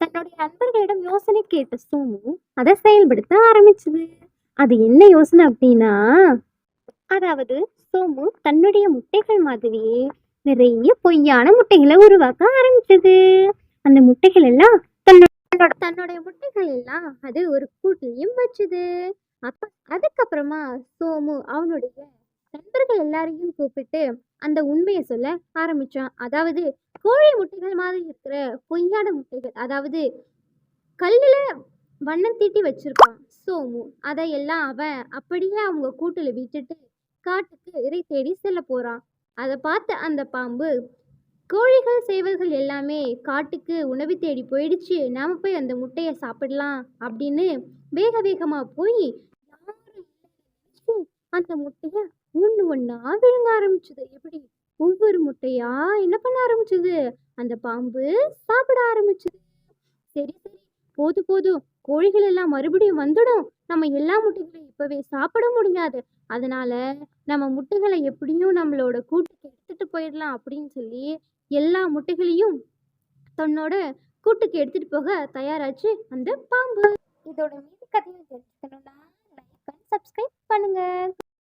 தன்னுடைய நண்பர்களிடம் யோசனை கேட்ட சோமு அதை செயல்படுத்த ஆரம்பிச்சது. அது என்ன யோசனை அப்படின்னா அதாவது சோமு தன்னுடைய முட்டைகள் மாதிரியே நிறைய பொய்யான முட்டைகளை உருவாக்க ஆரம்பிச்சது. அந்த முட்டைகள் எல்லாம் தன்னோட தன்னுடைய முட்டைகள் எல்லாம் அது ஒரு கூட்டிலையும் வச்சுது. அப்ப அதுக்கப்புறமா சோமு அவனுடைய எல்லாரையும் கூப்பிட்டு அந்த உண்மையை சொல்ல ஆரம்பிச்சான். அதாவது கோழி முட்டைகள் மாதிரி இருக்கிற பொய்யான முட்டைகள் அதாவது கல்லில் வண்ணம் தீட்டி வச்சிருக்கான் சோமு. அதையெல்லாம் அவன் அப்படியே அவங்க கூட்டில் விட்டுட்டு காட்டுக்கு இறை தேடி செல்ல போறான். அதை பார்த்த அந்த பாம்பு கோழிகள் சேவல்கள் எல்லாமே காட்டுக்கு உணவு தேடி போயிடுச்சு. நாம போய் அந்த முட்டையை சாப்பிடலாம் அப்படின்னு வேக வேகமாக போய் அந்த முட்டையை ஒன்று ஒன்றா விழுங்க ஆரம்பிச்சது. எப்படி? ஒவ்வொரு முட்டையா? என்ன பண்ண ஆரம்பிச்சது? அந்த பாம்பு சாப்பிட ஆரம்பிச்சது. சரி சரி. போது போதும். கோழிகள் எல்லாம் மறுபடியும் வந்துடும். நம்ம எல்லா முட்டைகளையும் இப்பவே சாப்பிட முடியாது. அதனால நம்ம முட்டைகளை எப்படியும் நம்மளோட கூட்டுக்கு எடுத்துட்டு போயிடலாம் அப்படின்னு சொல்லி எல்லா முட்டைகளையும் தன்னோட கூட்டுக்கு எடுத்துட்டு போக தயாராச்சு அந்த பாம்பு. இதோட மீதி கதையை தெரிஞ்சுக்கணும்னா லைக் அண்ட் சப்ஸ்கிரைப் பண்ணுங்க.